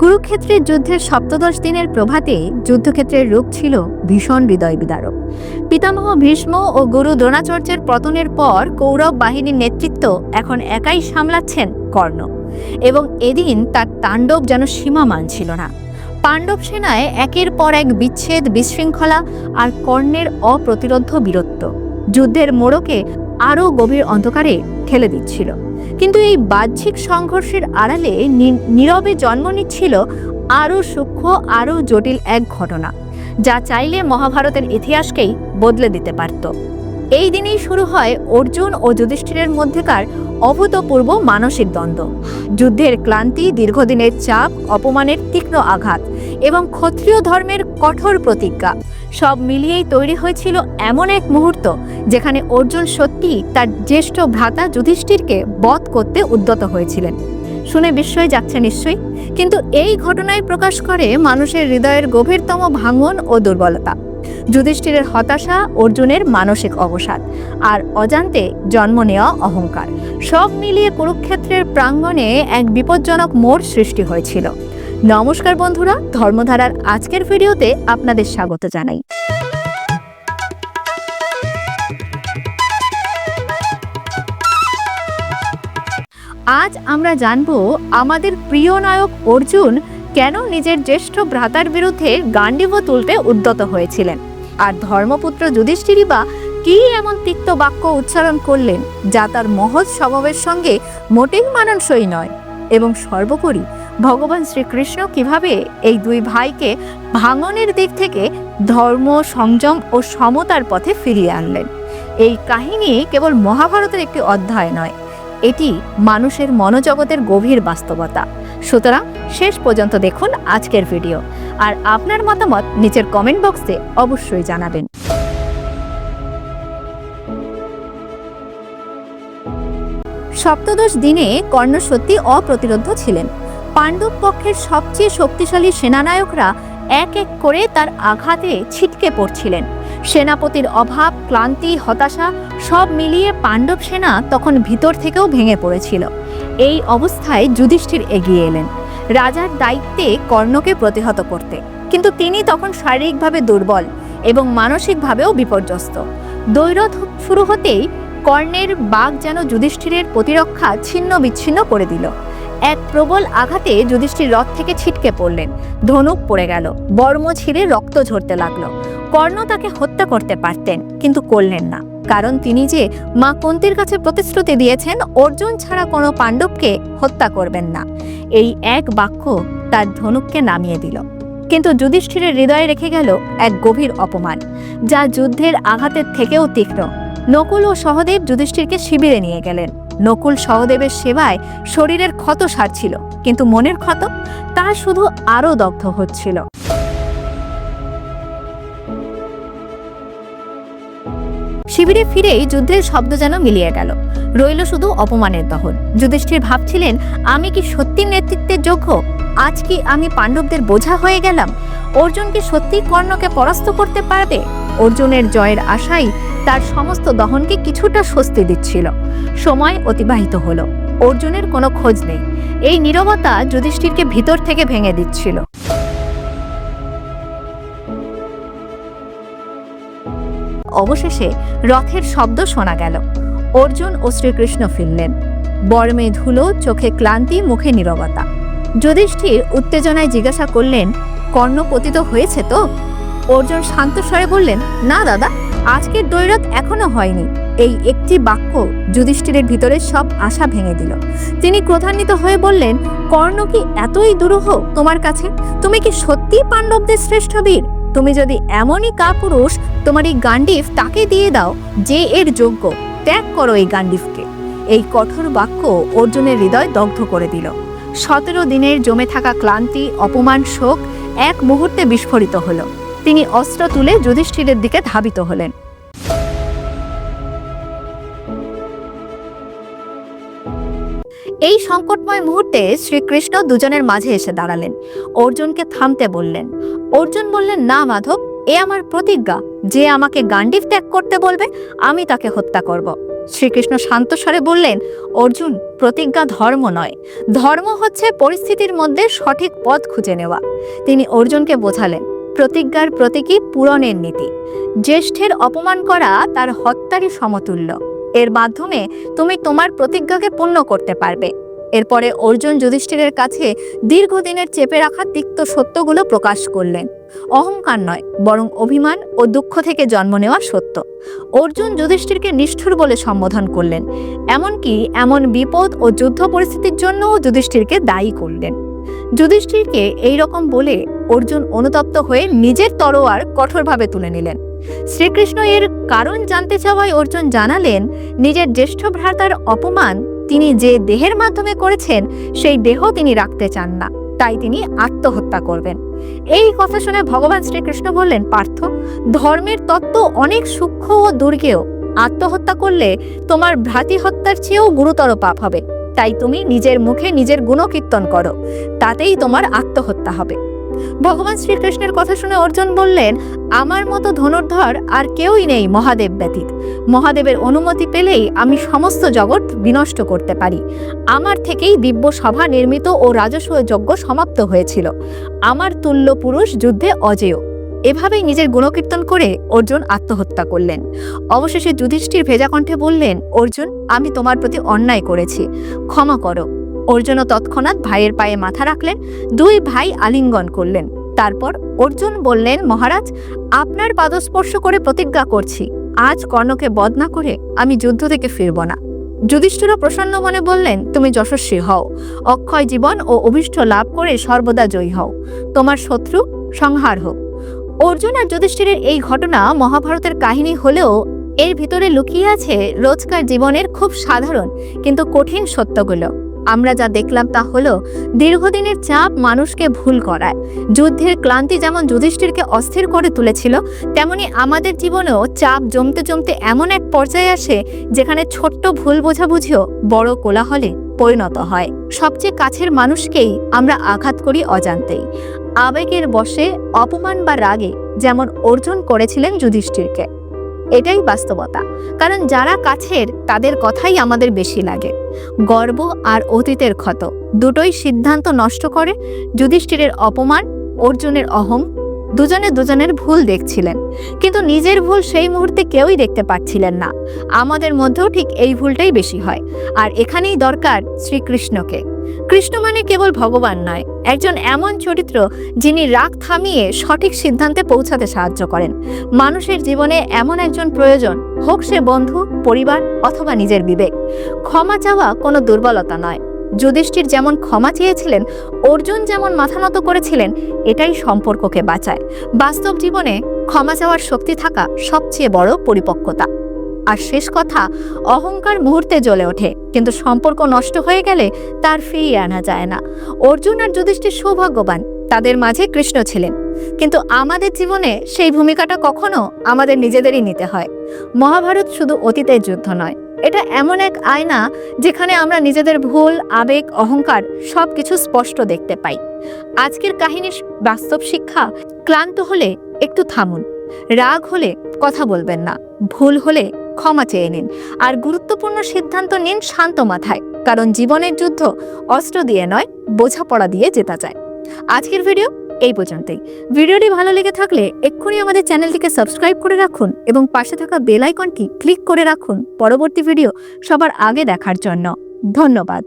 কুরুক্ষেত্রের যুদ্ধের সপ্তদশ দিনের প্রভাতে যুদ্ধক্ষেত্রের রূপ ছিল ভীষণ হৃদয় বিদারক পিতামহ ভীষ্ম ও গুরু দ্রোণাচার্যের পতনের পর কৌরব বাহিনীর নেতৃত্ব এখন একাই সামলাচ্ছেন কর্ণ। এবং এদিন তার তাণ্ডব যেন সীমা মানছিল না। পাণ্ডব সেনায় একের পর এক বিচ্ছেদ, বিশৃঙ্খলা আর কর্ণের অপ্রতিরোধ্য বীরত্ব। যুদ্ধের মোড়কে আরও গভীর অন্ধকারে ঠেলে দিচ্ছিল। কিন্তু এই বাহ্যিক সংঘর্ষের আড়ালে নীরবে জন্ম নিচ্ছিল আরও সূক্ষ্ম, আরও জটিল এক ঘটনা, যা চাইলে মহাভারতের ইতিহাসকেই বদলে দিতে পারত। এই দিনেই শুরু হয় অর্জুন ও যুধিষ্ঠিরের মধ্যেকার অভূতপূর্ব মানসিক দ্বন্দ্ব। যুদ্ধের ক্লান্তি, দীর্ঘদিনের চাপ, অপমানের তীক্ষ্ণ আঘাত এবং ক্ষত্রিয় ধর্মের কঠোর প্রতিজ্ঞা। সব মিলিয়েই তৈরি হয়েছিল এমন এক মুহূর্ত, যেখানে অর্জুন সত্যি তার জ্যেষ্ঠ ভ্রাতা যুধিষ্ঠিরকে বধ করতে উদ্যত হয়েছিলেন। শুনে বিস্ময় যাচ্ছে নিশ্চয়ই, কিন্তু এই ঘটনায় প্রকাশ করে মানুষের হৃদয়ের গভীরতম ভাঙন ও দুর্বলতা। যুধিষ্ঠিরের হতাশা অর্জুনের মানসিক অবসাদ, আর অজান্তে জন্ম নেওয়া অহংকার। সব মিলিয়ে কুরুক্ষেত্রের প্রাঙ্গণে এক বিপজ্জনক মোড় সৃষ্টি হয়েছিল। নমস্কার বন্ধুরা, ধর্মধারার আজকের ভিডিওতে আপনাদের স্বাগত জানাই। আজ আমরা জানব আমাদের প্রিয় নায়ক অর্জুন কেন নিজের জ্যেষ্ঠ ভ্রাতার বিরুদ্ধে গান্ডীব তুলতে উদ্যত হয়েছিলেন? আর ধর্মপুত্র যুধিষ্ঠিরই বা কি এমন তিক্ত বাক্য উচ্চারণ করলেন যা তার মহৎ স্বভাবের সঙ্গে মোটেই মানানসই নয়? এবং সর্বোপরি ভগবান শ্রীকৃষ্ণ কীভাবে এই দুই ভাইকে ভাঙনের দিক থেকে ধর্ম, সংযম ও সমতার পথে ফিরিয়ে আনলেন। এই কাহিনী কেবল মহাভারতের একটি অধ্যায় নয়, এটি মানুষের মনোজগতের গভীর বাস্তবতা। সুতরাং শেষ পর্যন্ত দেখুন আজকের ভিডিও। আর আপনার মতামত নিচের কমেন্ট বক্সে অবশ্যই জানাবেন। সপ্তদশ দিনে কর্ণ সত্যি অপ্রতিরোধ্য ছিলেন। পাণ্ডব পক্ষের সবচেয়ে শক্তিশালী সেনানায়করা এক এক করে তার আঘাতে ছিটকে পড়ছিলেন। সেনাপতির অভাব, ক্লান্তি, হতাশা সব মিলিয়ে পাণ্ডব সেনা তখন ভিতর থেকেও ভেঙে পড়েছিল। এই অবস্থায় যুধিষ্ঠির এগিয়ে এলেন। রাজার দায়িত্বে কর্ণকে প্রতিহত করতে। কিন্তু তিনি তখন শারীরিকভাবে দুর্বল এবং মানসিকভাবেও বিপর্যস্ত। দৈরথ শুরু হতেই কর্ণের বাঘ যেন যুধিষ্ঠিরের প্রতিরক্ষা ছিন্ন বিচ্ছিন্ন করে দিল। এক প্রবল আঘাতে যুধিষ্ঠির রথ থেকে ছিটকে পড়লেন। ধনুক পড়ে গেল। বর্ম ছিঁড়ে রক্ত ঝরতে লাগল। কর্ণ তাকে হত্যা করতে পারতেন, কিন্তু করলেন না। কারণ তিনি যে মা কুন্তির কাছে প্রতিশ্রুতি দিয়েছেন, অর্জুন ছাড়া কোনো পাণ্ডবকে হত্যা করবেন না। এই এক বাক্য তার ধনুককে নামিয়ে দিল। কিন্তু যুধিষ্ঠিরের হৃদয়ে রেখে গেল এক গভীর অপমান, যা যুদ্ধের আঘাতের থেকেও তীক্ষ্ণ। নকুল ও সহদেব যুধিষ্ঠিরকে শিবিরে নিয়ে গেলেন। নকুল সহদেবের সেবায় শরীরের ক্ষত সারছিল, কিন্তু মনের ক্ষত? তা শুধু আরও দগ্ধ হচ্ছিল। শিবিরে ফিরেই যুদ্ধের শব্দ যেন মিলিয়ে গেল। রইল শুধু অপমানের দহন। যুধিষ্ঠির ভাবছিলেন, আমি কি সত্যি নেতৃত্বের যোগ্য? আজ কি আমি পাণ্ডবদের বোঝা হয়ে গেলাম? অর্জুন কি সত্যি কর্ণকে পরাস্ত করতে পারবে? অর্জুনের জয়ের আশাই তার সমস্ত দহনকে কিছুটা স্বস্তি দিচ্ছিল। সময় অতিবাহিত হলো। অর্জুনের কোনো খোঁজ নেই। এই নীরবতা যুধিষ্ঠিরকে ভিতর থেকে ভেঙে দিচ্ছিল। অবশেষে রথের শব্দ শোনা গেল। অর্জুন ও শ্রীকৃষ্ণ ফিরলেন। বর্মে ধুলো, চোখে ক্লান্তি, মুখে নীরবতা। যুধিষ্ঠির উত্তেজনায় জিজ্ঞাসা করলেন, কর্ণ পতিত হয়েছে তো? অর্জুন শান্ত স্বরে বললেন, না দাদা, আজকের দৈরথ এখনও হয়নি। এই একটি বাক্য যুধিষ্ঠিরের ভিতরে সব আশা ভেঙে দিল। তিনি ক্রোধান্বিত হয়ে বললেন, কর্ণ কি এতই দুরূহ তোমার কাছে? তুমি কি সত্যি পাণ্ডবদের শ্রেষ্ঠ বীর? তুমি যদি এমনই কাপুরুষ, তোমার এই গান্ডিফ তাকে দিয়ে দাও, যে এর যোগ্য। ত্যাগ করো এই গান্ডিফকে এই কঠোর বাক্য অর্জুনের হৃদয় দগ্ধ করে দিল। সতেরো দিনের জমে থাকা ক্লান্তি, অপমান, শোক এক মুহূর্তে বিস্ফোরিত হলো। তিনি অস্ত্র তুলে যুধিষ্ঠিরের দিকে ধাবিত হলেন। এই সংকটময় মুহূর্তে শ্রীকৃষ্ণ দুজনের মাঝে এসে দাঁড়ালেন। অর্জুনকে থামতে বললেন। অর্জুন বললেন, না মাধব, এ আমার প্রতিজ্ঞা। যে আমাকে গান্ডিব ত্যাগ করতে বলবে, আমি তাকে হত্যা করব। শ্রীকৃষ্ণ শান্ত স্বরে বললেন, অর্জুন, প্রতিজ্ঞা ধর্ম নয়। ধর্ম হচ্ছে পরিস্থিতির মধ্যে সঠিক পথ খুঁজে নেওয়া। তিনি অর্জুনকে বোঝালেন প্রতিজ্ঞার প্রতীকী পূরণের নীতি। জ্যেষ্ঠের অপমান করা তার হত্যারই সমতুল্য। এর মাধ্যমে তুমি তোমার প্রতিজ্ঞাকে পূর্ণ করতে পারবে। এরপরে অর্জুন যুধিষ্ঠিরের কাছে দীর্ঘদিনের চেপে রাখা তিক্ত সত্যগুলো প্রকাশ করলেন। অহংকার নয়, বরং অভিমান ও দুঃখ থেকে জন্ম নেওয়া সত্য। অর্জুন যুধিষ্ঠিরকে নিষ্ঠুর বলে সম্বোধন করলেন, এমনকি এমন বিপদ ও যুদ্ধ পরিস্থিতির জন্যও যুধিষ্ঠিরকে দায়ী করলেন। যুধিষ্ঠিরকে এই রকম বলে অর্জুন অনুতপ্ত হয়ে নিজের তরোয়ার কঠোরভাবে তুলে নিলেন। শ্রীকৃষ্ণ এর কারণ জানতে চাওয়ায় অর্জুন জানালেন, নিজের জ্যেষ্ঠ ভ্রাতার অপমান তিনি যে দেহের মাধ্যমে করেছেন, সেই দেহ তিনি রাখতে চান না, তাই তিনি আত্মহত্যা করবেন। এই কথা শুনে ভগবান শ্রীকৃষ্ণ বললেন, পার্থ, ধর্মের তত্ত্ব অনেক সূক্ষ্ম ও দুর্গেয়। আত্মহত্যা করলে তোমার ভ্রাতৃ হত্যার চেয়েও গুরুতর পাপ হবে। তাই তুমি নিজের মুখে নিজের গুণকীর্তন করো। তাতেই তোমার আত্মহত্যা হবে। ভগবান শ্রীকৃষ্ণের কথা শুনে অর্জুন বললেন, আমার মতো ধনুর্ধর আর কেউই নেই মহাদেব ব্যতীত। মহাদেবের অনুমতি পেলেই আমি সমস্ত জগৎ বিনষ্ট করতে পারি। আমার থেকেই দিব্য সভা নির্মিত ও রাজস্ব যজ্ঞ সমাপ্ত হয়েছিল। আমার তুল্য পুরুষ যুদ্ধে অজেয়। এভাবেই নিজের গুণকীর্তন করে অর্জুন আত্মহত্যা করলেন। অবশেষে যুধিষ্ঠির ভেজা কণ্ঠে বললেন, অর্জুন, আমি তোমার প্রতি অন্যায় করেছি। ক্ষমা করো। অর্জুনও তৎক্ষণাৎ ভাইয়ের পায়ে মাথা রাখলেন, দুই ভাই আলিঙ্গন করলেন। তারপর অর্জুন বললেন, মহারাজ, আপনার পাদস্পর্শ করে প্রতিজ্ঞা করছি। আজ কর্ণকে বধ না করে আমি যুদ্ধ থেকে ফিরব না। যুধিষ্ঠিরও প্রসন্ন মনে বললেন, তুমি যশস্বী হও। অক্ষয় জীবন ও অভিষ্ট লাভ করে সর্বদা জয়ী হও। তোমার শত্রু সংহার হোক। অর্জুন আর যুধিষ্ঠিরের এই ঘটনা মহাভারতের কাহিনী হলেও এর ভিতরে লুকিয়ে আছে রোজকার জীবনের খুব সাধারণ কিন্তু কঠিন সত্যগুলো। আমরা যা দেখলাম তা হলো দীর্ঘদিনের চাপ মানুষকে ভুল করায়। যুদ্ধের ক্লান্তি যেমন যুধিষ্ঠিরকে অস্থির করে তুলেছিল, তেমনি আমাদের জীবনেও চাপ জমতে জমতে এমন এক পর্যায়ে আসে যেখানে ছোট্ট ভুল বোঝাবুঝিও বড় কোলাহলে পরিণত হয়। সবচেয়ে কাছের মানুষকেই আমরা আঘাত করি অজান্তেই। আবেগের বশে অপমান বা রাগে যেমন অর্জন করেছিলেন যুধিষ্ঠিরকে। এটাই বাস্তবতা। কারণ যারা কাছের, তাদের কথাই আমাদের বেশি লাগে। গর্ব আর অতীতের ক্ষত দুটোই সিদ্ধান্ত নষ্ট করে। যুধিষ্ঠিরের অপমান, অর্জুনের অহং, দুজনে দুজনের ভুল দেখছিলেন। কিন্তু নিজের ভুল সেই মুহূর্তে কেউই দেখতে পাচ্ছিলেন না। আমাদের মধ্যেও ঠিক এই ভুলটাই বেশি হয়। আর এখানেই দরকার শ্রীকৃষ্ণকে। কৃষ্ণ মানে কেবল ভগবান নয়, একজন এমন চরিত্র যিনি রাগ থামিয়ে সঠিক সিদ্ধান্তে পৌঁছাতে সাহায্য করেন। মানুষের জীবনে এমন একজন প্রয়োজন, হোক সে বন্ধু, পরিবার অথবা নিজের বিবেক। ক্ষমা চাওয়া কোনো দুর্বলতা নয়। যুধিষ্ঠির যেমন ক্ষমা চেয়েছিলেন, অর্জুন যেমন মাথা নত করেছিলেন, এটাই সম্পর্ককে বাঁচায়। বাস্তব জীবনে ক্ষমা চাওয়ার শক্তি থাকা সবচেয়ে বড় পরিপক্কতা। আর শেষ কথা, অহংকার মুহূর্তে জ্বলে ওঠে, কিন্তু সম্পর্ক নষ্ট হয়ে গেলে তার ফিরিয়ে আনা যায় না। অর্জুন আর যুধিষ্ঠির সৌভাগ্যবান, তাদের মাঝে কৃষ্ণ ছিলেন। কিন্তু আমাদের জীবনে সেই ভূমিকাটা কখনো আমাদের নিজেদেরই নিতে হয়। মহাভারত শুধু অতীতের যুদ্ধ নয়, এটা এমন এক আয়না যেখানে আমরা নিজেদের ভুল, আবেগ, অহংকার সব কিছু স্পষ্ট দেখতে পাই। আজকের কাহিনীর বাস্তব শিক্ষা, ক্লান্ত হলে একটু থামুন। রাগ হলে কথা বলবেন না। ভুল হলে ক্ষমা চেয়ে নিন। আর গুরুত্বপূর্ণ সিদ্ধান্ত নিন শান্ত মাথায়, কারণ জীবনের যুদ্ধ অস্ত্র দিয়ে নয়, বোঝাপড়া দিয়ে জেতা যায়। আজকের ভিডিও এই পর্যন্তই। ভিডিওটি ভালো লেগে থাকলে এক্ষুনি আমাদের চ্যানেলটিকে সাবস্ক্রাইব করে রাখুন এবং পাশে থাকা বেল আইকনটি ক্লিক করে রাখুন পরবর্তী ভিডিও সবার আগে দেখার জন্য। ধন্যবাদ।